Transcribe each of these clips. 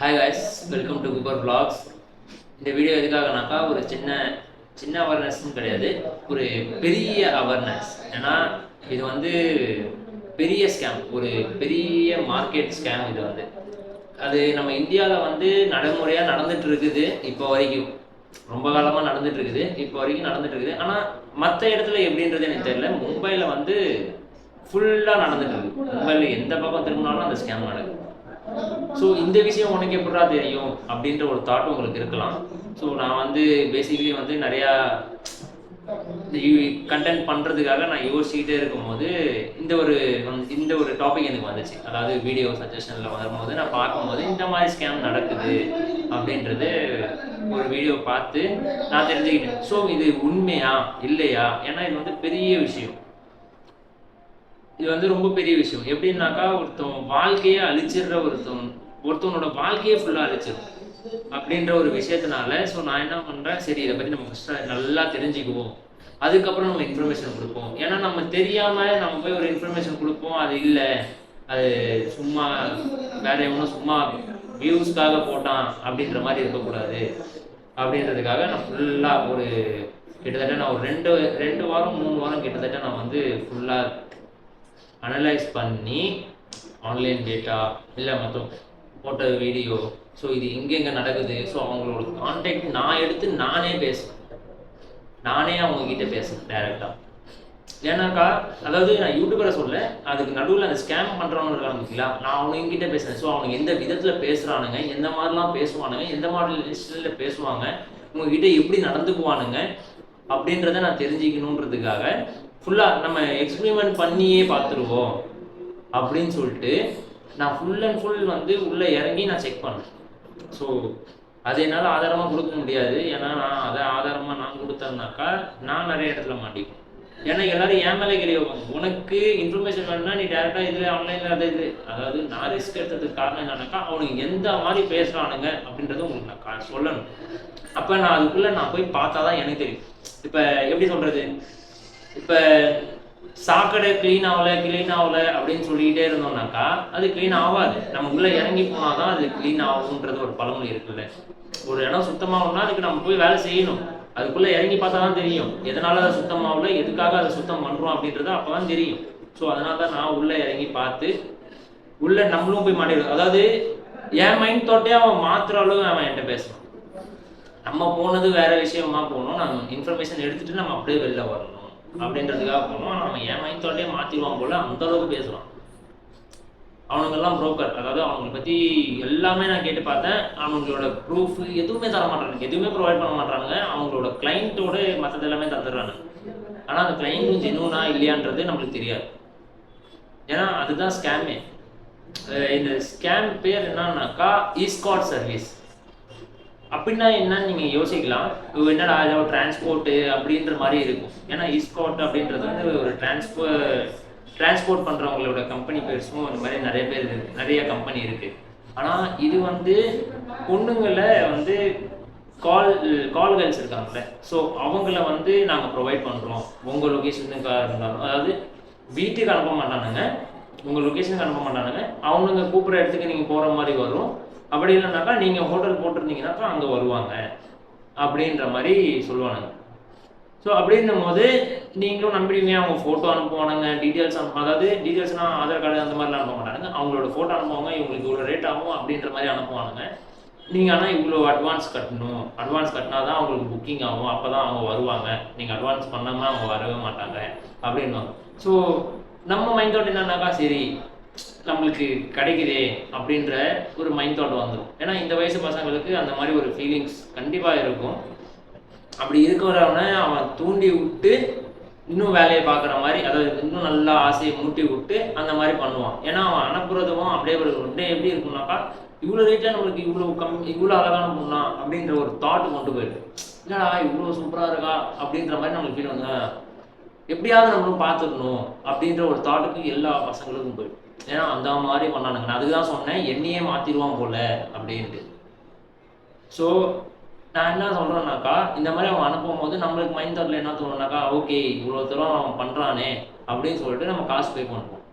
Hi guys welcome to Kuber blogs இந்த video எதுக்காகனாக்கா ஒரு சின்ன சின்ன அவேர்னஸ்னு கிடையாது. ஒரு பெரிய அவேர்னஸ் ஏன்னா இது வந்து பெரிய ஸ்கேம் ஒரு பெரிய மார்க்கெட் ஸ்கேம் இது வந்து. அது நம்ம இந்தியாவில் வந்து நடைமுறையாக நடந்துட்டு இருக்குது இப்போ வரைக்கும். ரொம்ப காலமாக நடந்துட்டு இருக்குது இப்போ வரைக்கும் நடந்துட்டு இருக்குது ஆனால் மற்ற இடத்துல எப்படின்றது எனக்கு தெரியல. மும்பையில் வந்து ஃபுல்லாக நடந்துட்டு இருக்கு மும்பையில் எந்த பக்கம் திரும்பினாலும் அந்த ஸ்கேம் நடக்குது. ஸோ இந்த விஷயம் உனக்கு எப்படா தெரியும்? அப்படின்ற ஒரு தாட் உங்களுக்கு இருக்கலாம். ஸோ நான் வந்து பேசிக்கலி வந்து நிறையா கண்டென்ட் பண்ணுறதுக்காக நான் யோசிச்சுக்கிட்டே இருக்கும்போது இந்த ஒரு இந்த ஒரு டாபிக் எனக்கு வந்துச்சு. அதாவது வீடியோ சஜஷனில் வரும்போது நான் பார்க்கும்போது இந்த மாதிரி ஸ்கேம் நடக்குது அப்படின்றது ஒரு வீடியோ பார்த்து நான் தெரிஞ்சுக்கிட்டேன். ஸோ இது உண்மையா? இல்லையா? ஏன்னா இது வந்து பெரிய விஷயம். இது வந்து ரொம்ப பெரிய விஷயம். எப்படின்னாக்கா ஒருத்தன் வாழ்க்கையை அழிச்சிடுற ஒருத்தன் ஒருத்தவனோட வாழ்க்கையே ஃபுல்லாக அழிச்சிடும். அப்படின்ற ஒரு விஷயத்தினால ஸோ நான் என்ன பண்ணுறேன் சரி இதை பற்றி நம்ம ஃபஸ்ட்டு நல்லா தெரிஞ்சுக்குவோம். அதுக்கப்புறம் நம்ம இன்ஃபர்மேஷன் கொடுப்போம். ஏன்னா நம்ம தெரியாமல் நம்ம போய் ஒரு இன்ஃபர்மேஷன் கொடுப்போம். அது இல்லை. அது சும்மா வேற எவனும் சும்மா வியூஸ்க்காக போட்டான் அப்படின்ற மாதிரி இருக்கக்கூடாது. அப்படின்றதுக்காக நான் ஃபுல்லாக ஒரு கிட்டத்தட்ட நான் ஒரு ரெண்டு ரெண்டு வாரம் மூணு வாரம் கிட்டத்தட்ட நான் வந்து ஃபுல்லாக அனலைஸ் பண்ணி ஆன்லைன் டேட்டா இல்லை மற்ற போட்ட வீடியோ ஸோ இது எங்கெங்கே நடக்குது. ஸோ அவங்களோட கான்டாக்ட் நான் எடுத்து நானே பேசுவேன் நானே அவங்கக்கிட்ட பேசுவேன் டைரெக்டாக ஏன்னாக்கா அதாவது நான் யூடியூபரை சொல்ல அதுக்கு நடுவில் அந்த ஸ்கேம் பண்ணுறவங்க இருக்காங்க இல்லையா நான் அவங்க கிட்ட ஸோ அவங்க எந்த விதத்தில் பேசுகிறானுங்க எந்த மாதிரிலாம் பேசுவானுங்க எந்த மாதிரி ஸ்டைலில் பேசுவாங்க உங்ககிட்ட எப்படி நடந்துக்குவானுங்க அப்படின்றத நான் தெரிஞ்சுக்கணுன்றதுக்காக ஃபுல்லாக நம்ம எக்ஸ்பிரிமெண்ட் பண்ணியே பார்த்துருவோம். அப்படின்னு சொல்லிட்டு நான் ஃபுல் அண்ட் ஃபுல் வந்து உள்ளே இறங்கி நான் செக் பண்ணேன். ஸோ அது என்னால் ஆதாரமாக கொடுக்க முடியாது. ஏன்னா நான் அதை ஆதாரமாக நான் கொடுத்தேன்னாக்கா நான் நிறைய இடத்துல மாட்டிப்பேன். ஏன்னா எல்லாரும் என் மேலே கிடையாது உனக்கு இன்ஃபர்மேஷன் வேணும்னா நீ டேரெக்டாக இதில் ஆன்லைனில் அது இது. அதாவது நான் ரிஸ்க் எடுத்ததுக்கு காரணம் என்னன்னாக்கா அவனுக்கு எந்த மாதிரி பேசுகிறானுங்க அப்படின்றத உங்களுக்கு நான் சொல்லணும். அப்போ நான் அதுக்குள்ளே நான் போய் பார்த்தா தான் எனக்கு தெரியும். இப்போ எப்படி சொல்கிறது இப்போ சாக்கடை க்ளீன் ஆகல க்ளீன் ஆகல அப்படின்னு சொல்லிக்கிட்டே இருந்தோம்னாக்கா அது க்ளீன் ஆகாது. நம்ம உள்ளே இறங்கி போனால் தான் அது க்ளீன் ஆகுன்றது ஒரு பழமொழி இருக்குல்ல. ஒரு இடம் சுத்தமாகணும்னா அதுக்கு நம்ம போய் வேலை செய்யணும். அதுக்குள்ளே இறங்கி பார்த்தா தான் தெரியும். எதனால் அது சுத்தமாகல எதுக்காக அதை சுத்தம் பண்ணுறோம் அப்படின்றது அப்பதான் தெரியும். ஸோ அதனால தான் நான் உள்ளே இறங்கி பார்த்து உள்ளே நம்மளும் போய் மாட்டிடுவோம் அதாவது என் மைண்ட் தோட்டே அவன் மாத்திர அளவு அவன் என்கிட்ட பேசுவான் நம்ம போனது வேற விஷயமா போகணும். நம்ம இன்ஃபர்மேஷன் எடுத்துட்டு நம்ம அப்படியே வெளில வரணும். அப்படின்றதுக்காக போகணும் ஆனா அவன் என் மைண்ட் தோட்டே மாத்திடுவான் போல அந்த அளவுக்கு பேசுகிறோம் அவனுங்கெல்லாம் புரோக்கர் அதாவது அவங்களை பற்றி எல்லாமே நான் கேட்டு பார்த்தேன். அவங்களோட ப்ரூஃப் எதுவுமே தர மாட்டானுங்க. எதுவுமே ப்ரொவைட் பண்ண மாட்டானுங்க. அவங்களோட கிளைண்ட்டோட மற்றது எல்லாமே தந்துடுறானுங்க ஆனால் அந்த கிளைண்ட்டும் ஜெனுவனா இல்லையான்றது நம்மளுக்கு தெரியாது. ஏன்னா அதுதான் ஸ்கேமே இந்த ஸ்கேம் பேர் என்னன்னாக்கா ஈஸ்காட் சர்வீஸ் அப்படின்னா என்னன்னு நீங்க யோசிக்கலாம். என்னடா ஏதோ டிரான்ஸ்போர்ட் அப்படின்ற மாதிரி இருக்கும். ஏன்னா இஸ்கோட் அப்படின்றது வந்து ஒரு டிரான்ஸ்போ டிரான்ஸ்போர்ட் பண்றவங்களோட கம்பெனி பேர்ஸும் இந்த மாதிரி நிறைய பேர் இருக்குது நிறைய கம்பெனி இருக்கு. ஆனா இது வந்து பொண்ணுங்களை வந்து கால் கால் கேர்ள்ஸ் இருக்காங்கல்ல. ஸோ அவங்கள வந்து நாங்கள் ப்ரொவைட் பண்ணுறோம் உங்கள் லொக்கேஷனுக்காக இருந்தாலும். அதாவது வீட்டுக்கு அனுப்ப மாட்டானுங்க. உங்கள் லொக்கேஷனுக்கு அனுப்ப மாட்டானுங்க. அவனுங்க கூப்பிட்ற இடத்துக்கு நீங்கள் போகிற மாதிரி வரும். அப்படி இல்லைனாக்கா நீங்கள் ஹோட்டல் போட்டிருந்தீங்கன்னாக்கா அங்கே வருவாங்க. அப்படின்ற மாதிரி சொல்லுவானுங்க. ஸோ அப்படின்னும் போது நீங்களும் நம்பிடுவீங்க அவங்க ஃபோட்டோ அனுப்புவானுங்க டீட்டெயில்ஸ் அனுப்ப அதாவது டீட்டெயில்ஸ்னால் ஆதார் கார்டு அந்த மாதிரிலாம் அனுப்ப மாட்டாங்க அவங்களோட ஃபோட்டோ அனுப்புவாங்க இவங்களுக்கு இவ்வளோ ரேட் ஆகும் அப்படின்ற மாதிரி அனுப்புவானுங்க. நீங்கள் ஆனால் இவ்வளோ அட்வான்ஸ் கட்டணும். அட்வான்ஸ் கட்டினா தான் அவங்களுக்கு புக்கிங் ஆகும். அப்போ தான் அவங்க வருவாங்க. நீங்கள் அட்வான்ஸ் பண்ணாமல் அவங்க வரவே மாட்டாங்க. அப்படின்வாங்க ஸோ நம்ம மைண்ட் தாட் என்னன்னாக்கா சரி நம்மளுக்கு கிடைக்குதே அப்படின்ற ஒரு மைண்ட் தாட் வந்துடும் ஏன்னா இந்த வயசு பசங்களுக்கு அந்த மாதிரி ஒரு ஃபீலிங்ஸ் கண்டிப்பாக இருக்கும். அப்படி இருக்கிறவனை அவன் தூண்டி விட்டு இன்னும் வேலையை பார்க்குற மாதிரி அதாவது இன்னும் நல்லா ஆசையை மூட்டி விட்டு அந்த மாதிரி பண்ணுவான். ஏன்னா அவன் அனுப்புறதும் அப்படியே ஒரு அப்படியே எப்படி இருக்கும்னாக்கா இவ்வளோ ரேட்டில் நம்மளுக்கு இவ்வளோ கம் இவ்வளோ அழகான பொண்ணா அப்படின்ற ஒரு தாட் கொண்டு போயிடுது இல்லடா இவ்வளோ சூப்பராக இருக்கா? அப்படின்ற மாதிரி நம்மளுக்கு ஃபீல் வந்து எப்படியாவது நம்மளும் பார்த்துக்கணும் அப்படின்ற ஒரு தாட்டுக்கு எல்லா பசங்களுக்கும் போயிடும். ஏன்னா அந்த மாதிரி பண்ணானுங்க. நான் அதுக்கு தான் சொன்னேன் என்னையே மாற்றிடுவான் போல அப்படின்ட்டு. ஸோ நான் என்ன சொல்கிறேன்னாக்கா இந்த மாதிரி அவன் அனுப்பும் போது நம்மளுக்கு மைண்ட் தாட்டில் என்ன தோணுனாக்கா ஓகே இவ்வளோ தூரம் அவன் பண்ணுறானே அப்படின்னு சொல்லிட்டு நம்ம காசு பே பண்ணுவோம்.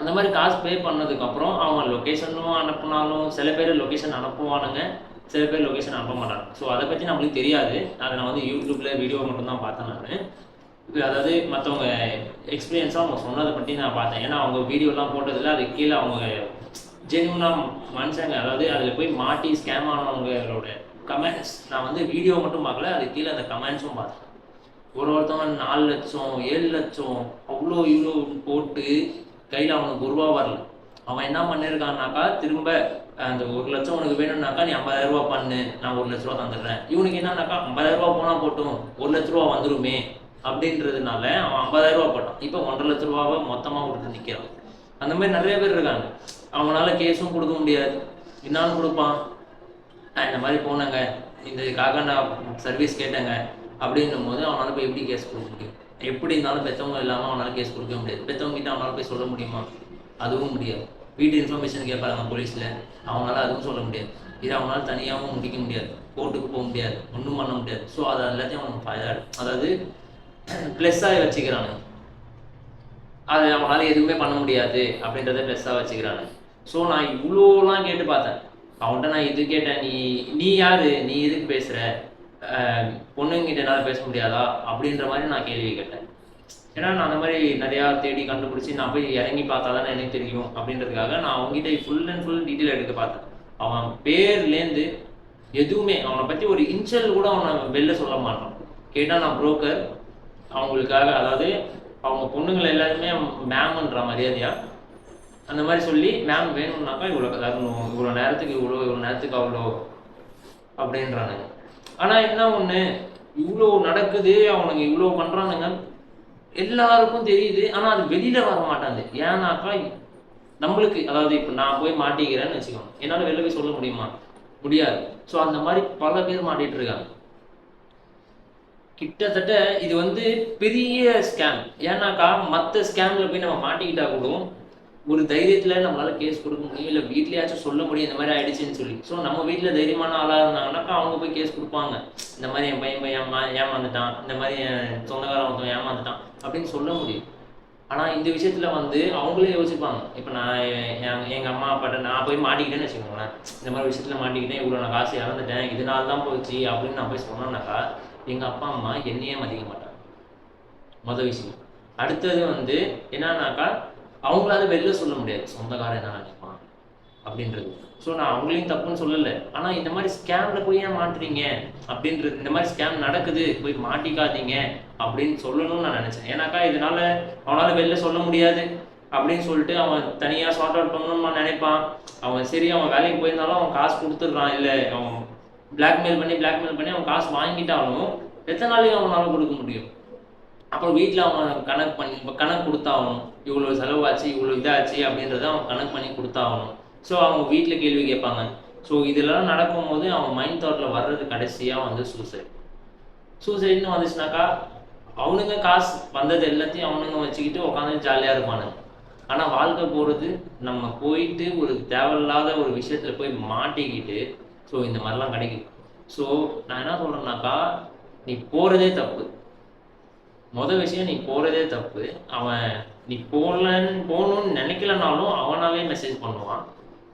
அந்த மாதிரி காசு பே பண்ணதுக்கப்புறம் அவன் லொக்கேஷனும் அனுப்புனாலும் சில பேர் லொக்கேஷன் அனுப்புவானுங்க சில பேர் லொக்கேஷன் அனுப்ப மாட்டாங்க. ஸோ அதை பற்றி நம்மளுக்கு தெரியாது. அதை நான் வந்து யூடியூப்பில் வீடியோ மட்டும்தான் பார்த்தேன் நான். அதாவது மற்றவங்க எக்ஸ்பீரியன்ஸாக அவங்க சொன்னதை பற்றி நான் பார்த்தேன். ஏன்னா அவங்க வீடியோலாம் போட்டதில் அது கீழே அவங்க ஜென்யூனாக மனுஷங்க. அதாவது அதில் போய் மாட்டி ஸ்கேம் ஆனவங்களோட கமெண்ட்ஸ் நான் வந்து வீடியோ மட்டும் பார்க்கல அது கீழே அந்த கமெண்ட்ஸும் பார்த்தேன். ஒரு ஒருத்தவங்க நாலு லட்சம் ஏழு லட்சம் அவ்வளோ இவ்வளோ போட்டு கையில் அவனுக்கு ஒரு ரூபா வரல. அவன் என்ன பண்ணியிருக்கான்னாக்கா திரும்ப அந்த ஒரு லட்சம் உனக்கு வேணும்னாக்கா நீ ஐம்பதாயிரம் ரூபா பண்ணு நான் ஒரு லட்ச ரூபா தந்துடுறேன். இவனுக்கு என்னன்னாக்கா ஐம்பதாயிரம் ரூபா போனால் போட்டும் ஒரு லட்ச ரூபா வந்துருமே. அப்படின்றதுனால அவன் ஐம்பதாயிரம் ரூபா போட்டான். இப்போ ஒன்றரை லட்ச ரூபாவை மொத்தமாக கொடுத்து நிற்கிறான் அந்த மாதிரி நிறைய பேர் இருக்காங்க. அவனால கேஸும் கொடுக்க முடியாது. என்னாலும் கொடுப்பான். இந்த மாதிரி போனேங்க. இந்த இதுக்காக நான் சர்வீஸ் கேட்டேங்க. அப்படின்னும் போது அவனால் போய் எப்படி கேஸ் கொடுக்க முடியும்? எப்படி இருந்தாலும் பெற்றவங்க இல்லாமல் அவனால் கேஸ் கொடுக்க முடியாது. பெற்றவங்க கிட்ட அவனால் போய் சொல்ல முடியுமா? அதுவும் முடியாது. வீட்டு இன்ஃபர்மேஷன் கேட்பாங்க போலீஸில் அவனால் அதுவும் சொல்ல முடியாது. இது அவனால் தனியாகவும் முடிக்க முடியாது. கோர்ட்டுக்கு போக முடியாது. ஒன்றும் பண்ண முடியாது. ஸோ அதை எல்லாத்தையும் அவனுக்கு அதாவது ப்ளஸ்ஸாக வச்சுக்கிறானு. அது அவனால எதுவுமே பண்ண முடியாது அப்படின்றத ப்ளஸ்ஸாக வச்சுக்கிறானு. ஸோ நான் இவ்வளோலாம் கேட்டு பார்த்தேன். அவன்கிட்ட நான் இது கேட்டேன்? நீ நீ யாரு? நீ எதுக்கு பேசுகிற பொண்ணுங்கிட்ட என்னால் பேச முடியாதா? அப்படின்ற மாதிரி நான் கேள்வி கேட்டேன். ஏன்னா நான் அந்த மாதிரி நிறையா தேடி கண்டுபிடிச்சி நான் போய் இறங்கி பார்த்தா தானே எனக்கு தெரியும் அப்படின்றதுக்காக நான் அவங்ககிட்ட ஃபுல் அண்ட் ஃபுல் டீட்டெயில் எடுக்க பார்த்தேன். அவன் பேர்லேருந்து எதுவுமே அவனை பற்றி ஒரு இன்சல் கூட அவனை வெளில சொல்ல மாட்டான். கேட்டால் நான் புரோக்கர் அவங்களுக்காக அதாவது அவங்க பொண்ணுங்களை எல்லாருமே மேம்ன்ற மரியாதையா அந்த மாதிரி சொல்லி மேம் வேணும்னாக்கா இவ்வளோ தரணும் இவ்வளோ நேரத்துக்கு இவ்வளோ இவ்வளோ நேரத்துக்கு அவ்வளோ அப்படின்றானுங்க. ஆனால் என்ன ஒன்று இவ்வளோ நடக்குது அவனுங்க இவ்வளோ பண்ணுறானுங்க எல்லாருக்கும் தெரியுது ஆனால் அது வெளியில் வர மாட்டாங்க. ஏன்னாக்கா நம்மளுக்கு அதாவது இப்போ நான் போய் மாட்டிக்கிறேன்னு வச்சுக்கோங்க. என்னால் வெளில போய் சொல்ல முடியுமா? முடியாது. ஸோ அந்த மாதிரி பல பேர் மாட்டிகிட்டு இருக்காங்க. கிட்டத்தட்ட இது வந்து பெரிய ஸ்கேம் ஏன்னாக்கா மற்ற ஸ்கேமில் போய் நம்ம மாட்டிக்கிட்டா கூட ஒரு தைரியத்தில் நம்மளால கேஸ் கொடுக்க முடியும். இல்லை வீட்லேயாச்சும் சொல்ல முடியும் இந்த மாதிரி ஆயிடுச்சுன்னு சொல்லி. ஸோ நம்ம வீட்டில் தைரியமான ஆளாக இருந்தாங்கன்னாக்கா அவங்க போய் கேஸ் கொடுப்பாங்க. இந்த மாதிரி என் பையன் பையன் ஏமா ஏமாந்துட்டான். இந்த மாதிரி என் சொந்தக்காரன் ஒருத்தன் ஏமாந்துட்டான். அப்படின்னு சொல்ல முடியும். ஆனால் இந்த விஷயத்துல வந்து அவங்களே யோசிப்பாங்க. இப்போ நான் என் எங்கள் அம்மா அப்பாட்ட நான் போய் மாட்டிக்கிட்டேன்னு வச்சுக்கோங்களேன். இந்த மாதிரி விஷயத்தில் மாட்டிக்கிட்டேன். இவ்வளோ நான் காசு இறந்துட்டேன். இதனால தான் போச்சு அப்படின்னு நான் போய் சொன்னேன்னாக்கா எங்கள் அப்பா அம்மா என்னையே மதிக்க மாட்டாங்க. மொதல் விஷயம். அடுத்தது வந்து என்னன்னாக்கா அவங்களால வெளில சொல்ல முடியாது. சொந்தக்காரன் என்ன நினைப்பான் அப்படின்றது. ஸோ நான் அவங்களையும் தப்புன்னு சொல்லலை. ஆனால் இந்த மாதிரி ஸ்கேமில் போய் ஏன் மாட்டுறீங்க? அப்படின்றது இந்த மாதிரி ஸ்கேம் நடக்குது போய் மாட்டிக்காதீங்க அப்படின்னு சொல்லணும்னு நான் நினச்சேன். ஏன்னாக்கா இதனால அவனால் வெளில சொல்ல முடியாது அப்படின்னு சொல்லிட்டு அவன் தனியாக சார்ட் அவுட் பண்ணணும்னு நான் நினைப்பான். அவன் சரி அவன் வேலைக்கு போயிருந்தாலும் அவன் காசு கொடுத்துட்றான். இல்லை அவன் பிளாக்மெயில் பண்ணி பிளாக்மெயில் பண்ணி அவன் காசு வாங்கிட்டாலும் எத்தனை நாளைக்கு அவனால் கொடுக்க முடியும்? அப்புறம் வீட்டில் அவன் கணக்கு பண்ணி இப்போ கணக்கு கொடுத்தாகணும். இவ்வளோ செலவாச்சு இவ்வளோ இதாச்சு அப்படின்றத அவன் கணக்கு பண்ணி கொடுத்தாகணும். ஸோ அவங்க வீட்டில் கேள்வி கேட்பாங்க. ஸோ இதெல்லாம் நடக்கும்போது அவன் மைண்ட் தாட்டில் வர்றது கடைசியாக வந்து சூசைட் சூசைட்னு வந்துச்சுனாக்கா அவனுங்க காசு வந்தது எல்லாத்தையும் அவனுங்க வச்சுக்கிட்டு உட்காந்து ஜாலியாக இருப்பானுங்க. ஆனால் வாழ்க்கை போகிறது நம்ம போயிட்டு ஒரு தேவையில்லாத ஒரு விஷயத்தில் போய் மாட்டிக்கிட்டு ஸோ இந்த மாதிரிலாம் கிடைக்குது. ஸோ நான் என்ன சொல்கிறேன்னாக்கா நீ போகிறதே தப்பு. மொதல் விஷயம் நீ போகிறதே தப்பு. அவன் நீ போகலன்னு போகணும்னு நினைக்கலனாலும் அவனாவே மெசேஜ் பண்ணுவான்.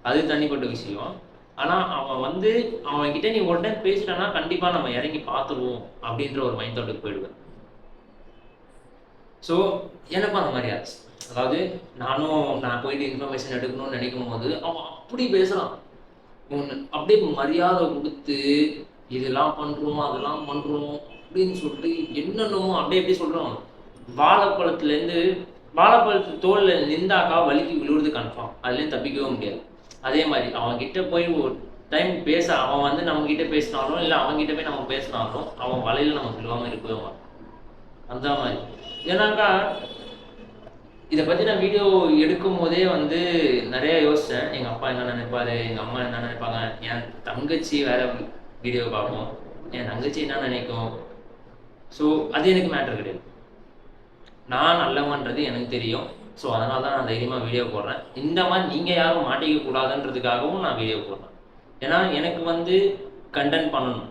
அது தனிப்பட்ட விஷயம். ஆனால் அவன் வந்து அவன்கிட்ட நீ உடனே பேசிட்டனா கண்டிப்பாக நம்ம இறங்கி பார்த்துருவோம் அப்படின்ற ஒரு மைண்ட் தாட்டுக்கு போயிடுவேன். ஸோ எனக்கும் அந்த மாதிரி ஆச்சு. அதாவது நானும் நான் போயிட்டு இன்ஃபர்மேஷன் எடுக்கணும்னு நினைக்கும் போது அவன் அப்படி பேசுகிறான் ஒன்று அப்படியே மரியாதை கொடுத்து இதெல்லாம் பண்ணுறோம் அதெல்லாம் பண்ணுறோம் அப்படின்னு சொல்லிட்டு என்னென்னமோ அப்படியே எப்படி சொல்கிறோம் வாழைப்பழத்துலேருந்து வாழைப்பழத்து தோலில் நின்றாக்கா வலிக்கு விழுவுறது கன்ஃபார்ம் அதுலேயும் தப்பிக்கவே முடியாது. அதே மாதிரி அவன்கிட்ட போய் ஒரு டைம் பேச அவன் வந்து நம்மக்கிட்ட பேசினாலும் இல்லை அவன் போய் நம்ம பேசினாலும் அவன் வலையில் நம்ம விழுவாம இருக்கவே அந்த மாதிரி. ஏன்னாக்கா இதை பற்றி நான் வீடியோ எடுக்கும் போதே வந்து நிறைய யோசித்தேன் எங்கள் அப்பா என்ன நினைப்பாரு? எங்கள் அம்மா என்ன நினைப்பாங்க? என் தங்கச்சி வேற வீடியோ பார்ப்போம். என் தங்கச்சி என்ன நினைக்கும்? ஸோ அது எனக்கு மேட்டர் கிடையாது. நான் நல்லவன்றது எனக்கு தெரியும். ஸோ அதனால தான் நான் தைரியமாக வீடியோ போடுறேன். இந்த மாதிரி நீங்கள் யாரும் மாட்டிக்க கூடாதுன்றதுக்காகவும் நான் வீடியோ போடுறேன். ஏன்னா எனக்கு வந்து கண்டென்ட் பண்ணணும்.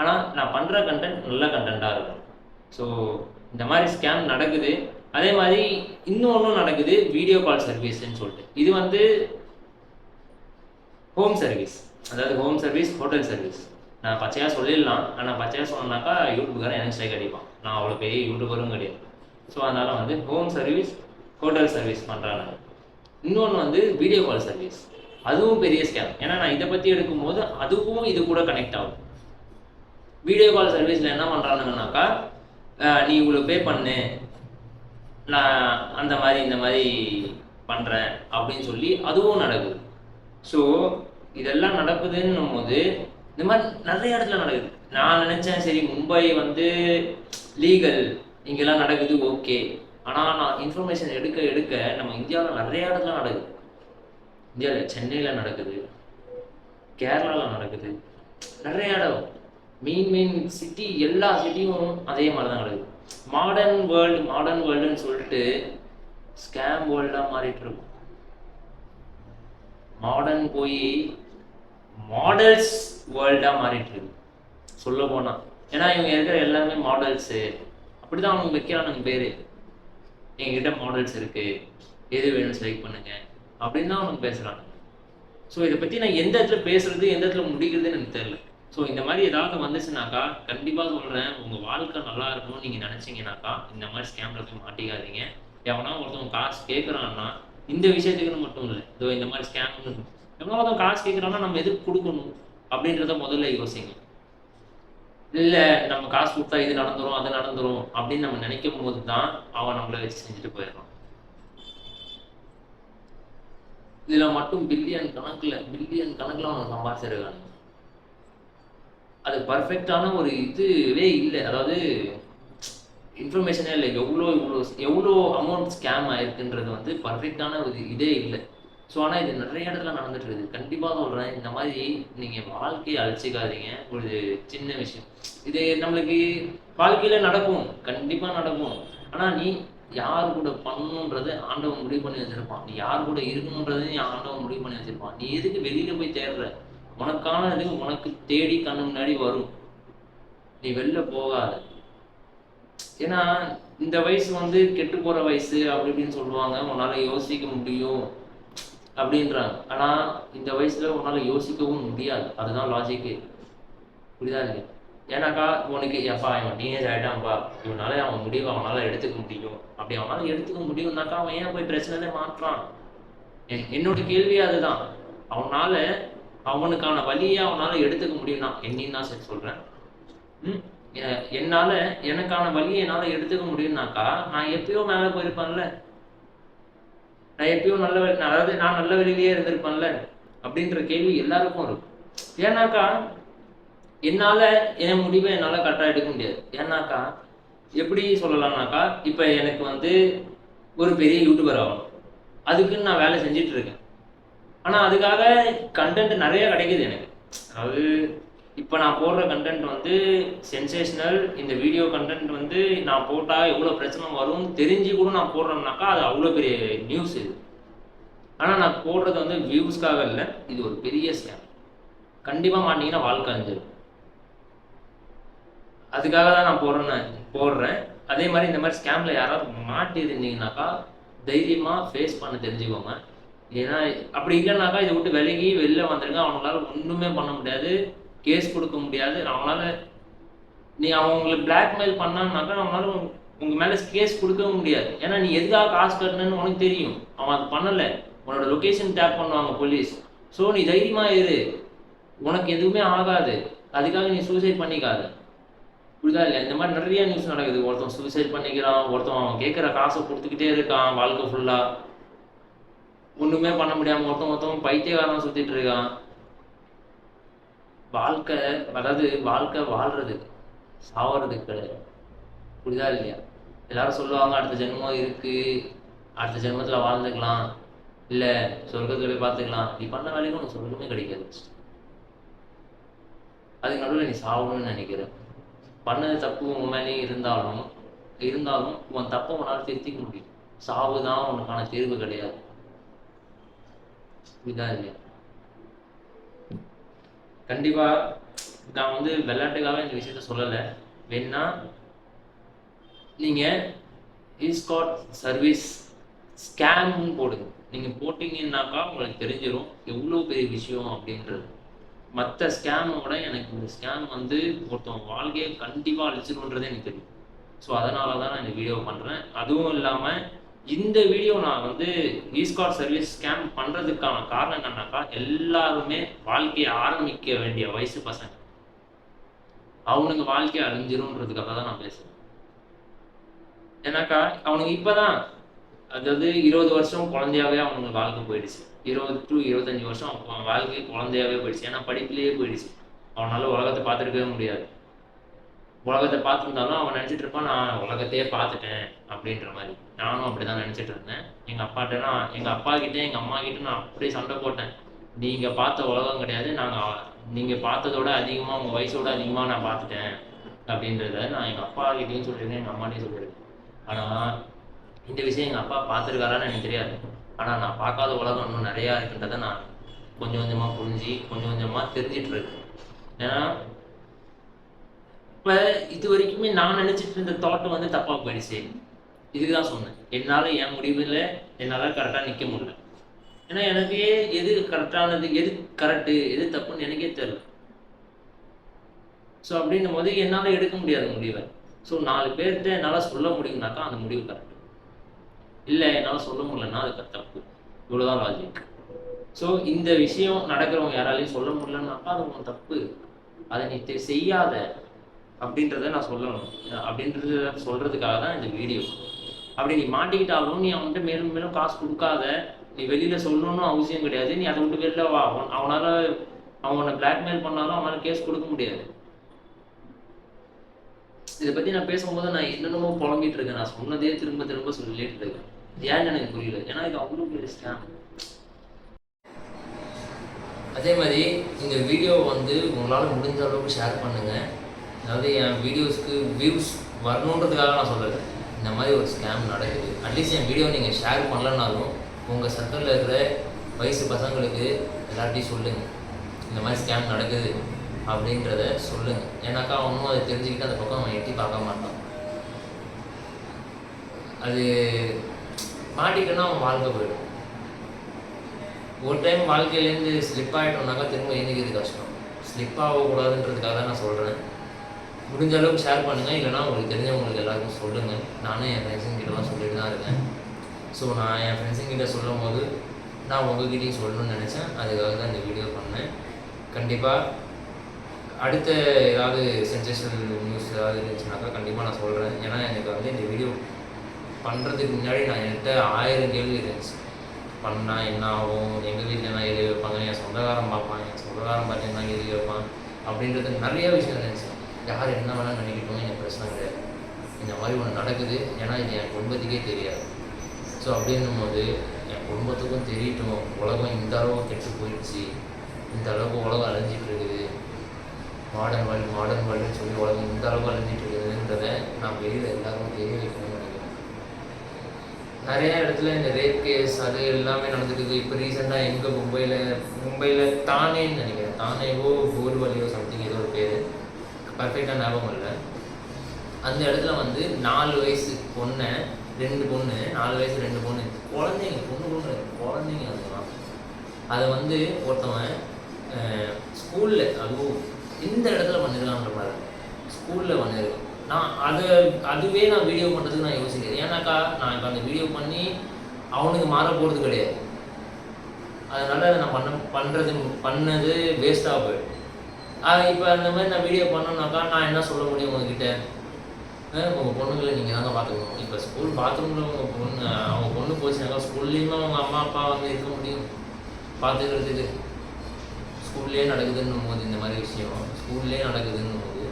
ஆனால் நான் பண்ணுற கண்டென்ட் நல்ல கண்டென்ட்டாக இருக்கும். ஸோ இந்த மாதிரி ஸ்கேம் நடக்குது. அதே மாதிரி இன்னொன்றும் நடக்குது வீடியோ கால் சர்வீஸ்ன்னு சொல்லிட்டு. இது வந்து ஹோம் சர்வீஸ் அதாவது ஹோம் சர்வீஸ் ஹோட்டல் சர்வீஸ் நான் பச்சையாக சொல்லிடலாம். ஆனால் பச்சையாக சொன்னாக்கா யூடியூப்காரன் எனக்கு ஸ்ட்ரைக் அடிப்பான். நான் அவ்வளோ பெரிய யூடியூபரும் கிடையாது. ஸோ அதனால் வந்து ஹோம் சர்வீஸ் ஹோட்டல் சர்வீஸ் பண்ணுறாங்க இன்னொன்று வந்து வீடியோ கால் சர்வீஸ் அதுவும் பெரிய ஸ்கேம் ஏன்னா நான் இதை பற்றி எடுக்கும்போது அதுவும் இது கூட கனெக்ட் ஆகும். வீடியோ கால் சர்வீஸில் என்ன பண்ணுறானுங்கனாக்கா நீ இவ்வளோ பே பண்ணு. நான் அந்த மாதிரி இந்த மாதிரி பண்ணுறேன் அப்படின்னு சொல்லி அதுவும் நடக்குது. ஸோ இதெல்லாம் நடக்குதுன்னும் போது இந்த மாதிரி நிறைய இடத்துல நடக்குது. நான் நினச்சேன் சரி மும்பை வந்து லீகல் இங்கெல்லாம் நடக்குது ஓகே ஆனால் நான் இன்ஃபர்மேஷன் எடுக்க எடுக்க நம்ம இந்தியாவில் நிறைய இடத்துல நடக்குது. இந்தியாவில் சென்னையில் நடக்குது கேரளாவில் நடக்குது நிறைய இடம். மெயின் மெயின் சிட்டி எல்லா சிட்டியும் அதே மாதிரி தான் நடக்குது. மாடர்ன் வேர்ல்டு மாடர்ன் வேர்ல்டுன்னு சொல்லிட்டு ஸ்கேம் வேர்ல்டாக மாறிட்டு இருக்கும். மாடர்ன் போய் மாடல்ஸ் வேர்ல்டாக மாறிட்டு இருக்கு. சொல்ல போனால் ஏன்னா இவங்க இருக்கிற எல்லாமே மாடல்ஸு அப்படி தான் அவங்க வைக்கிறானுங்க பேர். எங்ககிட்ட மாடல்ஸ் இருக்குது எது வேணும் செலக்ட் பண்ணுங்க. அப்படின்னு தான் அவனுக்கு பேசுகிறாங்க ஸோ இதை பற்றி நான் எந்த இடத்துல பேசுறது எந்த இடத்துல முடிக்கிறதுன்னு எனக்கு தெரியல. ஸோ இந்த மாதிரி ஏதாவது வந்துச்சுனாக்கா கண்டிப்பாக சொல்கிறேன் உங்கள் வாழ்க்கை நல்லா இருக்கணும்னு நீங்கள் நினச்சிங்கனாக்கா இந்த மாதிரி ஸ்கேமில் போய் மாட்டிக்காதீங்க. எவனா ஒருத்தவங்க காசு கேட்குறான்னா இந்த விஷயத்துக்குன்னு மட்டும் இல்லை. இதோ இந்த மாதிரி ஸ்கேம் எவ்வளோ ஒருத்தவங்க காசு கேட்குறான்னா நம்ம எதுக்கு கொடுக்கணும் அப்படின்றத முதல்ல யோசிங்க. இல்லை நம்ம காசு கொடுத்தா இது நடந்துரும் அது நடந்துரும் அப்படின்னு நம்ம நினைக்கும் போது தான் அவன் நம்மளை வச்சு செஞ்சுட்டு போயிடுறான். இதில் மட்டும் பில்லியன் கணக்கில் பில்லியன் கணக்கில் அவன் சம்பாதிச்சிருக்காங்க அது பர்ஃபெக்டான ஒரு இதுவே இல்லை. அதாவது இன்ஃபர்மேஷனே இல்லை. எவ்வளோ இவ்வளோ எவ்வளோ அமௌண்ட் ஸ்கேம் ஆயிருக்குன்றது வந்து பர்ஃபெக்டான ஒரு இதே இல்லை. ஸோ ஆனால் இது நிறைய இடத்துல நடந்துட்டு இருக்குது. கண்டிப்பாக சொல்கிறேன் இந்த மாதிரி நீங்கள் வாழ்க்கையை அழிச்சிக்காதீங்க. ஒரு சின்ன விஷயம். இது நம்மளுக்கு வாழ்க்கையில் நடக்கும். கண்டிப்பாக நடக்கும். ஆனால் நீ யார் கூட பண்ணணுன்றது ஆண்டவன் முடிவு பண்ணி வச்சுருப்பான். நீ யார் கூட இருக்கணுன்றது நீ ஆண்டவன் முடிவு பண்ணி வச்சிருப்பான். நீ எதுக்கு வெளியில் போய் தேடுற? உனக்கானது உனக்கு தேடி கண்ணு முன்னாடி வரும். நீ வெளில போகாத. ஏன்னா இந்த வயசு வந்து கெட்டு போகிற வயசு அப்படி இப்படின்னு சொல்லுவாங்க. உன்னால யோசிக்க முடியும் அப்படின்றாங்க. ஆனால் இந்த வயசுல உன்னால யோசிக்கவும் முடியாது. அதுதான் லாஜிக்கு புரியுதா இருக்கு ஏன்னாக்கா உனக்கு எப்பா இவன் டீனேஜ் ஆகிட்டான்ப்பா இவனால அவன் முடிவு அவனால எடுத்துக்க முடியும். அப்படி அவனால எடுத்துக்க முடியும்னாக்கா அவன் ஏன் போய் பிரச்சனை மாற்றான் என் என்னோட கேள்வி அதுதான். அவனால அவனுக்கான வழியை அவனால எடுத்துக்க முடியும்னா என்னையும் தான் சரி சொல்றேன். என்னால் என்னால எனக்கான வழியை என்னால எடுத்துக்க முடியும்னாக்கா நான் எப்பயோ மேலே போயிருப்பேன்ல. நான் எப்பயோ நல்ல வழி அதாவது நான் நல்ல வழியிலேயே இருந்திருப்பேன்ல அப்படின்ற கேள்வி எல்லாருக்கும் இருக்கும். ஏன்னாக்கா என்னால என் முடிவை என்னால கரெக்டாக எடுக்க முடியாது. ஏன்னாக்கா எப்படி சொல்லலாம்னாக்கா இப்போ எனக்கு வந்து ஒரு பெரிய யூடியூபர் ஆகணும். அதுக்குன்னு நான் வேலை செஞ்சுட்டு இருக்கேன். ஆனால் அதுக்காக கண்டென்ட் நிறைய கிடைக்குது எனக்கு. அதாவது இப்போ நான் போடுற கண்டென்ட் வந்து சென்சேஷனல் இந்த வீடியோ கண்டென்ட் வந்து நான் போட்டால் எவ்வளோ பிரச்சனை வரும்னு தெரிஞ்சு கூட நான் போடுறேன்னாக்கா அது அவ்வளோ பெரிய நியூஸ் இது. ஆனால் நான் போடுறது வந்து வியூஸ்க்காக இல்லை. இது ஒரு பெரிய ஸ்கேம் கண்டிப்பாக மாட்டிங்கன்னா வாழ்க்கை அஞ்சிடும் அதுக்காக தான் நான் போடுறேன் போடுறேன். அதே மாதிரி இந்த மாதிரி ஸ்கேமில் யாராவது மாட்டி இருந்தீங்கன்னாக்கா தைரியமாக ஃபேஸ் பண்ண தெரிஞ்சுக்கோங்க. ஏன்னா அப்படி இல்லைனாக்கா இதை விட்டு விலகி வெளில வந்துருங்க. அவங்களால ஒன்றுமே பண்ண முடியாது. கேஸ் கொடுக்க முடியாது. அவங்களால நீ அவங்களை பிளாக்மெயில் பண்ணான்னாக்கா அவங்களால உங்க- உங்க மேலே கேஸ் கொடுக்கவும் முடியாது. ஏன்னா நீ எதுக்காக காசு கட்டணும்னு உனக்கு தெரியும். அவன் அது பண்ணலை. உன்னோட லொக்கேஷன் டேப் பண்ணுவாங்க போலீஸ் ஸோ நீ தைரியமா இரு. உனக்கு எதுவுமே ஆகாது. அதுக்காக நீ சூசைட் பண்ணிக்காத. புரியுதா இல்லை இந்த மாதிரி நிறைய நியூஸ் நடக்குது. ஒருத்தன் சூசைட் பண்ணிக்கிறான். ஒருத்தன் அவன் கேட்குற காசை கொடுத்துக்கிட்டே இருக்கான். வாழ்க்கை ஃபுல்லாக ஒன்றுமே பண்ண முடியாமல் ஒருத்தன் ஒருத்தவன் பைத்தியகாரம் சுற்றிட்டு இருக்கான். வாழ்க்கை அதாவது வாழ்க்கை வாழ்றது சாவறது கிடையாது. புரியுதா இல்லையா? எல்லாரும் சொல்லுவாங்க அடுத்த ஜென்மம் இருக்கு அடுத்த ஜென்மத்தில் வாழ்ந்துக்கலாம். இல்லை சொர்க்கத்தில் போய் பார்த்துக்கலாம். நீ பண்ண வேலைக்கு உனக்கு சொர்க்கமே கிடைக்காது அதுக்கு நடுவில் நீ சாகணும்னு நினைக்கிற. பண்ணது தப்பு உன் மேலே இருந்தாலும் இருந்தாலும் உன் தப்பை உன்னால் திருத்திக்க முடியும். சாவு தான் உனக்கான தீர்வு கிடையாது. இதாக கண்டிப்பாக நான் வந்து விளையாட்டுக்காக இந்த விஷயத்த சொல்லலை. வேணா நீங்கள் இஸ்காட் சர்வீஸ் ஸ்கேம்னு போடுங்க. நீங்கள் போட்டிங்கன்னாக்கா உங்களுக்கு தெரிஞ்சிடும் எவ்வளோ பெரிய விஷயம் அப்படின்றது. மற்ற ஸ்கேமோட எனக்கு இந்த ஸ்கேம் வந்து ஒருத்தவங்க வாழ்க்கையை கண்டிப்பாக அழிச்சிடும்ன்றது எனக்கு தெரியும். ஸோ அதனால தான் நான் இந்த வீடியோ பண்ணுறேன் அதுவும் இல்லாமல் இந்த வீடியோ நான் வந்து ஈஸ்காட் சர்வீஸ் ஸ்கேம் பண்ணுறதுக்கான காரணம் என்னன்னாக்கா எல்லாருமே வாழ்க்கையை ஆரம்பிக்க வேண்டிய வயசு பசங்க. அவனுங்க வாழ்க்கையை அழிஞ்சிரும்ன்றதுக்காக தான் நான் பேசுகிறேன் ஏன்னாக்கா அவனுக்கு இப்போதான் அதாவது இருபது வருஷம் குழந்தையாவே அவனுங்க வாழ்க்கை போயிடுச்சு. இருபது டு இருபத்தஞ்சி வருஷம் அவன் வாழ்க்கை குழந்தையாவே போயிடுச்சு. ஏன்னா படிப்புலேயே போயிடுச்சு. அவனால உலகத்தை பார்த்துருக்கவே முடியாது. உலகத்தை பார்த்துருந்தாலும் அவன் நினச்சிட்டு இருப்பான் நான் உலகத்தையே பார்த்துட்டேன் அப்படின்ற மாதிரி. நானும் அப்படி தான் நினச்சிட்டு இருந்தேன். எங்கள் அப்பாட்ட நான் எங்கள் அப்பா கிட்டே எங்கள் அம்மா கிட்ட நான் அப்படியே சண்டை போட்டேன். நீங்கள் பார்த்த உலகம் கிடையாது. நாங்கள் நீங்கள் பார்த்ததோட அதிகமாக உங்கள் வயசோட அதிகமாக நான் பார்த்துட்டேன் அப்படின்றத நான் எங்கள் அப்பா கிட்டேயும் சொல்லியிருக்கேன் எங்கள் அம்மாட்டையும் சொல்லியிருக்கேன் ஆனால் இந்த விஷயம் எங்கள் அப்பா பார்த்துருக்காரான்னு எனக்கு தெரியாது. ஆனால் நான் பார்க்காத உலகம் இன்னும் நிறையா இருக்குன்றதை நான் கொஞ்சம் கொஞ்சமாக புரிஞ்சு கொஞ்சம் கொஞ்சமாக தெரிஞ்சிட்டு இருக்கேன். ஏன்னா இப்போ இது வரைக்குமே நான் நினச்சிட்டு இருந்த தாட் வந்து தப்பாக போயிடுச்சு. இதுக்கு தான் சொன்னேன். என்னால் என் முடிவில் என்னால் கரெக்டாக நிற்க முடியல. ஏன்னா எனக்கு எது கரெக்டானது எது கரெக்டு எது தப்புன்னு எனக்கே தெரில ஸோ அப்படின்னும் போது என்னால் எடுக்க முடியாது முடிவை. ஸோ நாலு பேர்கிட்ட என்னால் சொல்ல முடியும்னாக்கா அந்த முடிவு கரெக்ட் இல்லை என்னால் சொல்ல முடியலன்னா அது தப்பு. இவ்வளோதான் லாஜிக் ஸோ இந்த விஷயம் நடக்கிறவங்க யாராலையும் சொல்ல முடியலன்னாக்கா அது உன் தப்பு. அதை நீ செய்யாத. அப்படின்றத நான் சொல்லணும். அப்படின்றத சொல்கிறதுக்காக தான் இந்த வீடியோ அப்படி நீ மாட்டிக்கிட்டாலும் நீ அவன்கிட்ட மேலும் மேலும் காசு கொடுக்காத. நீ வெளியில் சொல்லணும்னு அவசியம் கிடையாது. நீ அதை விட்டு வெளில வா. அவன் அவனால் அவனை பிளாக்மெயில் பண்ணாலும் அவனால் கேஸ் கொடுக்க முடியாது. இதை பற்றி நான் பேசும்போது நான் என்னென்னமோ புலம்பிட்டு இருக்கேன். நான் சொன்னதே திரும்ப திரும்ப சொல்லிட்டு இருக்கேன். ஏன்னு எனக்கு புரியல? ஏன்னா இது அவ்வளோ பெரிய ஸ்கேம் அதே மாதிரி இந்த வீடியோ வந்து உங்களால் முடிஞ்ச அளவுக்கு ஷேர் பண்ணுங்கள் அதாவது என் வீடியோஸ்க்கு வியூஸ் வரணுன்றதுக்காக நான் சொல்லலை. இந்த மாதிரி ஒரு ஸ்கேம் நடக்குது. அட்லீஸ்ட் என் வீடியோ நீங்கள் ஷேர் பண்ணலனாலும் உங்கள் சர்க்கிளில் இருக்கிற வயசு பசங்களுக்கு எல்லார்ட்டையும் சொல்லுங்கள் இந்த மாதிரி ஸ்கேம் நடக்குது அப்படின்றத சொல்லுங்கள் ஏன்னாக்கா அவனும் அதை தெரிஞ்சுக்கிட்டு அந்த பக்கம் அவன் எட்டி பார்க்க மாட்டான். அது மாட்டிக்கிட்டோன்னா அவன் வாழ்க்கை போயிடும். ஒரு டைம் வாழ்க்கையிலேருந்து ஸ்லிப் ஆகிட்டோம்னாக்கா திரும்ப எழுந்திக்கிறது கஷ்டம். ஸ்லிப் ஆகக்கூடாதுன்றதுக்காக தான் நான் சொல்கிறேன் முடிஞ்ச அளவுக்கு ஷேர் பண்ணுங்கள் இல்லைனா உங்களுக்கு தெரிஞ்சவங்களுக்கு எல்லாருக்கும் சொல்லுங்கள் நானும் என் ஃப்ரெண்ட்ஸுங்கிட்டலாம் சொல்லிட்டு தான் இருக்கேன். ஸோ நான் என் ஃப்ரெண்ட்ஸுங்கிட்ட சொல்லும் போது நான் உங்ககிட்டையும் சொல்லணும்னு நினச்சேன். அதுக்காக தான் இந்த வீடியோ பண்ணேன். கண்டிப்பாக அடுத்த ஏதாவது சென்சேஷனல் நியூஸ் ஏதாவது இருந்துச்சுனாக்கா கண்டிப்பாக நான் சொல்கிறேன் ஏன்னா எனக்கு வந்து இந்த வீடியோ பண்ணுறதுக்கு முன்னாடி நான் என்கிட்ட ஆயிரம் கேள்வி இருந்துச்சு. பண்ணால் என்ன ஆகும்? எங்கள் வீட்டில் என்ன எழுதி வைப்பாங்க? என் சொந்தக்காரன் பார்ப்பான். என் சொந்தக்காரன் பார்த்து என்ன எழுதி வைப்பான்? அப்படின்றது நிறைய விஷயம் இருந்துச்சு. யார் என்ன வேணால் நினைக்கட்டும் எனக்கு பிரச்சனை கிடையாது இந்த மாதிரி ஒன்று நடக்குது. ஏன்னா இது என் குடும்பத்துக்கே தெரியாது. ஸோ அப்படின்னும் போது என் குடும்பத்துக்கும் தெரியட்டும். உலகம் இந்த அளவு கெட்டு போயிடுச்சு. இந்த அளவுக்கு உலகம் அழிஞ்சிட்டு இருக்குது. மாடர்ன் வேர்ல்டு மாடர்ன் வேர்ல்டுன்னு சொல்லி உலகம் இந்த அளவுக்கு அழிஞ்சிட்டு இருக்குதுன்றதை நான் வெளியில் எல்லாருக்கும் தெரிய வைக்கணும்னு நினைக்கிறேன். நிறையா இடத்துல இந்த ரேப் கேஸ் அது எல்லாமே நடந்துட்டு இப்போ ரீசெண்டாக எங்கே மும்பையில் மும்பையில் தானேன்னு நினைக்கிறேன். தானேவோ போர்வலியோ சம்திங் பர்ஃபெக்டாக ஞாபகம் இல்லை அந்த இடத்துல வந்து நாலு வயசு பொண்ணை ரெண்டு பொண்ணு நாலு வயசு ரெண்டு பொண்ணு குழந்தைங்க பொண்ணு பொண்ணு குழந்தைங்க அதுதான் அதை வந்து ஒருத்தவன் ஸ்கூலில் அதுவும் இந்த இடத்துல பண்ணிருக்கான்ற பாரு ஸ்கூலில் பண்ணிருக்கேன். நான் அதை அதுவே நான் வீடியோ பண்ணுறதுக்கு நான் யோசிக்கிறேன் ஏன்னாக்கா நான் இப்போ அந்த வீடியோ பண்ணி அவனுக்கு மாற போகிறது கிடையாது. அதனால அதை நான் பண்ண பண்ணுறது பண்ணது வேஸ்ட்டாக போயிடும் இப்போ அந்த மாதிரி நான் வீடியோ பண்ணோம்னாக்கா நான் என்ன சொல்ல முடியும் உங்ககிட்ட? உங்கள் பொண்ணுங்களை நீங்கள் தாங்க பார்த்துக்கணும். இப்போ ஸ்கூல் பாத்ரூமில் உங்கள் பொண்ணு அவங்க பொண்ணு போச்சுனாக்கா ஸ்கூல்லேயுமே அவங்க அம்மா அப்பா வந்து இருக்க முடியும். பார்த்துக்கிறதுக்கு. ஸ்கூல்லேயே நடக்குதுன்னும் போது இந்த மாதிரி விஷயம். ஸ்கூல்லேயே நடக்குதுன்னும் போது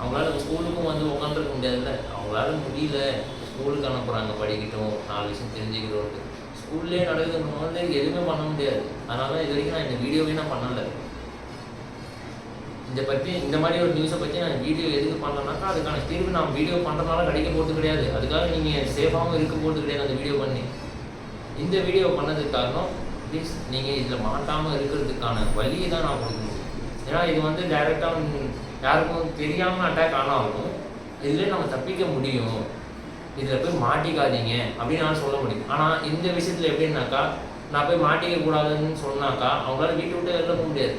அவங்களால ஸ்கூலுக்கும் வந்து உட்காந்துருக்க முடியாதுல்ல. அவங்களால முடியல. ஸ்கூலுக்கு அனுப்புகிறாங்க படிக்கட்டும். நாலு விஷயம் தெரிஞ்சுக்கிறோம் ஸ்கூல்லேயே நடக்குதுன்னும் போது எதுவுமே பண்ண முடியாது. அதனால தான் இது வரைக்கும் நான் இந்த வீடியோவே நான் பண்ணலை. இதை பற்றி இந்த மாதிரி ஒரு நியூஸை பற்றி நான் வீடியோ எதுக்கு பண்ணலனாக்கா அதுக்கான தீர்வு நான் வீடியோ பண்ணுறதுனால கிடைக்க போகிறது கிடையாது. அதுக்காக நீங்கள் சேஃபாகவும் இருக்க போகிறது கிடையாது அந்த வீடியோ பண்ணி. இந்த வீடியோ பண்ணதுக்கு காரணம் ப்ளீஸ் நீங்கள் இதில் மாட்டாமல் இருக்கிறதுக்கான வழியை தான் நான் கொடுக்க முடியும் ஏன்னா இது வந்து டைரெக்டாக யாருக்கும் தெரியாமல் அட்டாக் ஆனாலும் இதுலேயே நம்ம தப்பிக்க முடியும். இதில் போய் மாட்டிக்காதீங்க அப்படின்னு நான் சொல்ல முடியும். ஆனால் இந்த விஷயத்தில் எப்படின்னாக்கா நான் போய் மாட்டிக்க கூடாதுன்னு சொன்னாக்கா அவங்களால வீட்டை விட்டு வெளில போக முடியாது.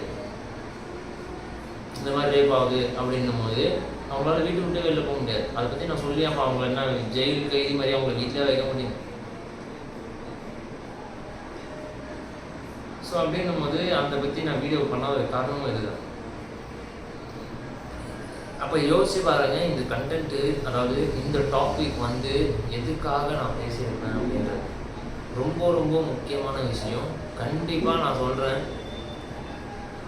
இந்த மாதிரி ரேப் ஆகுது அப்படின்னும் போது அவங்களால வீட்டு விட்டு வெளில போக முடியாது. அதை பற்றி நான் சொல்லி அப்போ அவங்க என்ன ஜெயில் கைதி மாதிரி அவங்கள வீட்டில் வைக்க முடியும். ஸோ அப்படின்னும் போது அதை பற்றி நான் வீடியோ பண்ணாத காரணமும் இதுதான். அப்போ யோசிச்சு பாருங்க இந்த கண்டென்ட்டு அதாவது இந்த டாபிக் வந்து எதுக்காக நான் பேசியிருக்கேன் அப்படின்றது. ரொம்ப ரொம்ப முக்கியமான விஷயம். கண்டிப்பாக நான் சொல்கிறேன்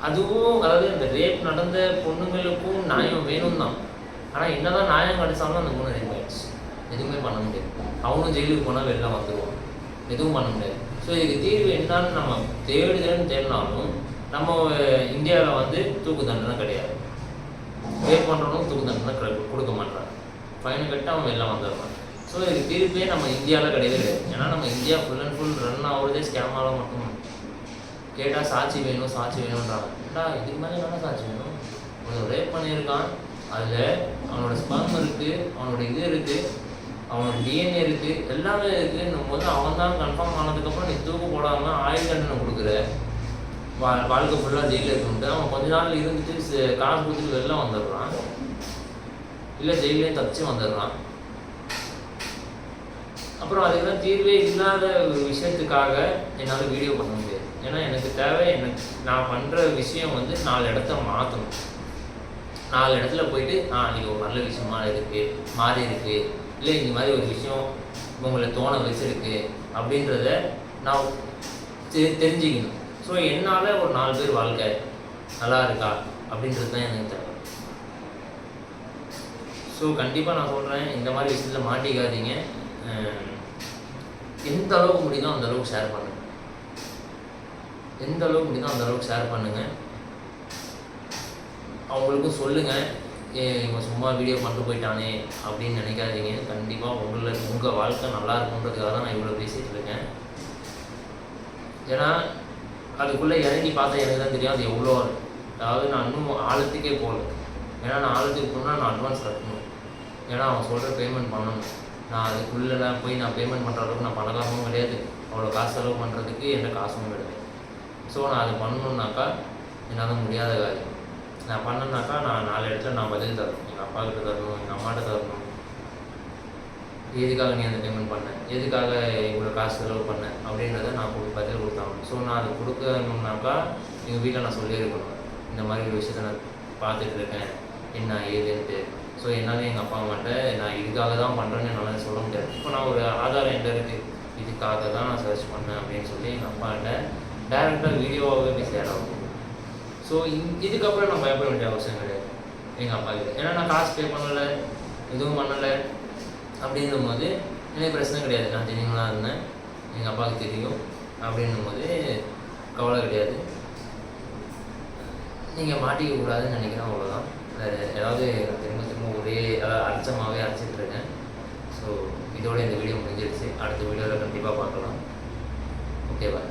அதுவும் அதாவது இந்த ரேப் நடந்த பொண்ணுங்களுக்கும் நியாயம் வேணும் தான் ஆனால் என்னதான் நியாயம் கிடைச்சாலும் அந்த பொண்ணு ரேப் ஆயிடுச்சு. எதுவுமே பண்ண முடியாது. அவனும் ஜெயிலுக்கு போனால் வெளில வந்துடுவான் எதுவும் பண்ண முடியாது. ஸோ இதுக்கு தீர்வு என்னன்னு நம்ம தேடுதல்னு தேடினாலும் நம்ம இந்தியாவில் வந்து தூக்கு தண்டனை கிடையாது. ரேப் பண்ணுறவனும் தூக்கு தண்டனை கிடை- கொடுக்க மாட்டான் ஃபைனை கட்டி அவன் வெளில வந்துடுறான். ஸோ இதுக்கு தீர்ப்பே நம்ம இந்தியாவில் கிடையவே கிடையாது. ஏன்னா நம்ம India full and full run ஆகுறதே ஸ்கேமால மட்டும் கேட்டால் சாட்சி வேணும் சாட்சி வேணுன்றாங்க ஏன்டா இதுக்கு மேலே என்ன சாட்சி வேணும்? அவன் ரேப் பண்ணியிருக்கான். அதில் அவனோட ஸ்பம் இருக்குது அவனோட இது இருக்குது அவனோட டிஎன்ஏ இருக்குது எல்லாமே இருக்குன்னும் போது அவன் தான் கன்ஃபார்ம் ஆனதுக்கப்புறம் நீ தூக்கு போடாமல் ஆயுள் தண்டனை கொடுக்குற. வா வாழ்க்கை ஃபுல்லாக ஜெயிலில் இருக்குன்ட்டு அவன் கொஞ்ச நாள் இருந்துட்டு காசு கொடுத்துட்டு வெளில வந்துடுறான். இல்லை ஜெயிலே தப்பிச்சு வந்துடுறான். அப்புறம் அதுக்கெல்லாம் தீர்வே இல்லாத ஒரு விஷயத்துக்காக என்னால் வீடியோ பண்ண முடியாது. ஏன்னா எனக்கு தேவை எனக்கு நான் பண்ணுற விஷயம் வந்து நாலு இடத்த மாற்றணும் நாலு இடத்துல போயிட்டு ஆ நீங்கள் ஒரு நல்ல விஷயமா இருக்குது மாறி இருக்கு இல்லை இந்த மாதிரி ஒரு விஷயம் உங்களை தோண வச்சுருக்கு அப்படின்றத நான் தெ- தெரிஞ்சுக்கணும். ஸோ என்னால் ஒரு நாலு பேர் வாழ்க்கை நல்லா இருக்கா? அப்படின்றது தான் எனக்கு தேவை. ஸோ கண்டிப்பாக நான் சொல்கிறேன் இந்த மாதிரி விஷயத்தில் மாட்டிக்காதீங்க. எந்த அளவுக்கு முடியுதோ அந்த அளவுக்கு ஷேர் பண்ணுங்கள் எந்த அளவுக்கு முடியுதோ அந்த அளவுக்கு ஷேர் பண்ணுங்கள் அவங்களுக்கும் சொல்லுங்கள் ஏ இவன் சும்மா வீடியோ பண்ணிட்டு போயிட்டானே அப்படின்னு நினைக்காதீங்க. கண்டிப்பாக உங்களை உங்கள் வாழ்க்கை நல்லா இருக்குன்றதுக்காக தான் நான் இவ்வளோ பேசிகிட்டு இருக்கேன். ஏன்னா அதுக்குள்ளே இறங்கி பார்த்தா எனக்கு தான் தெரியும் அது எவ்வளோ அதாவது நான் இன்னும் ஆழத்துக்கே போகல. ஏன்னா நான் ஆழத்துக்கு போனால் நான் அட்வான்ஸ் கட்டணும். ஏன்னா அவன் சொல்கிற பேமெண்ட் பண்ணணும். நான் அதுக்குள்ளே போய் நான் பேமெண்ட் பண்ணுற அளவுக்கு நான் பணக்காரமும் கிடையாது. அவ்வளோ காசு செலவு பண்ணுறதுக்கு எந்த காசும் கிடையாது. ஸோ நான் அது பண்ணணுன்னாக்கா என்னால் முடியாத காரியம் நான் பண்ணேன்னாக்கா நான் நாலு இடத்துல நான் பதில் தரணும். எங்கள் அப்பா கிட்ட தரணும் எங்கள் அம்மாட்ட தரணும். எதுக்காக நீ அந்த பேமெண்ட் பண்ண? எதுக்காக இவ்வளோ காசு செலவு பண்ண? அப்படின்றத நான் பதில் கொடுத்தாங்க ஸோ நான் அதை கொடுக்கணும்னாக்கா எங்கள் வீட்டில் நான் சொல்லியிருக்கணும். இந்த மாதிரி ஒரு விஷயத்த நான் பார்த்துட்டு இருக்கேன் என்ன ஏதுன்ட்டு. ஸோ என்னால் எங்கள் அப்பா அம்மாட்ட நான் இதுக்காக தான் பண்ணுறேன்னு என்னால் சொல்ல முடியாது. இப்போ நான் ஒரு ஆதாரம் என்கிட்ட இருக்குது இதுக்காக தான் நான் சர்ச் பண்ணேன் அப்படின்னு சொல்லி எங்கள் அப்பாட்ட டேரெக்டாக வீடியோவாகவே போய் ஆகும் ஸோ இதுக்கப்புறம் நான் பயப்பட வேண்டிய அவசியம் கிடையாது. எங்கள் அப்பா கிட்ட. ஏன்னா நான் காசு பே பண்ணலை எதுவும் பண்ணலை. அப்படின்னும் போது எனக்கு பிரச்சனை கிடையாது. நான் ஜெனிவனாக இருந்தேன் எங்கள் அப்பாவுக்கு தெரியும். அப்படின்னும் போது கவலை கிடையாது. நீங்கள் மாட்டிக்க கூடாதுன்னு நினைக்கிறேன் அவ்வளோதான் வேறு ஏதாவது திரும்ப திரும்ப ஒரே அதாவது அரைச்சமாகவே அரைச்சிட்டு இருக்கேன். ஸோ இதோட இந்த வீடியோ முடிஞ்சிருச்சு. அடுத்த வீடியோவில் கண்டிப்பாக பார்க்கலாம். ஓகேவா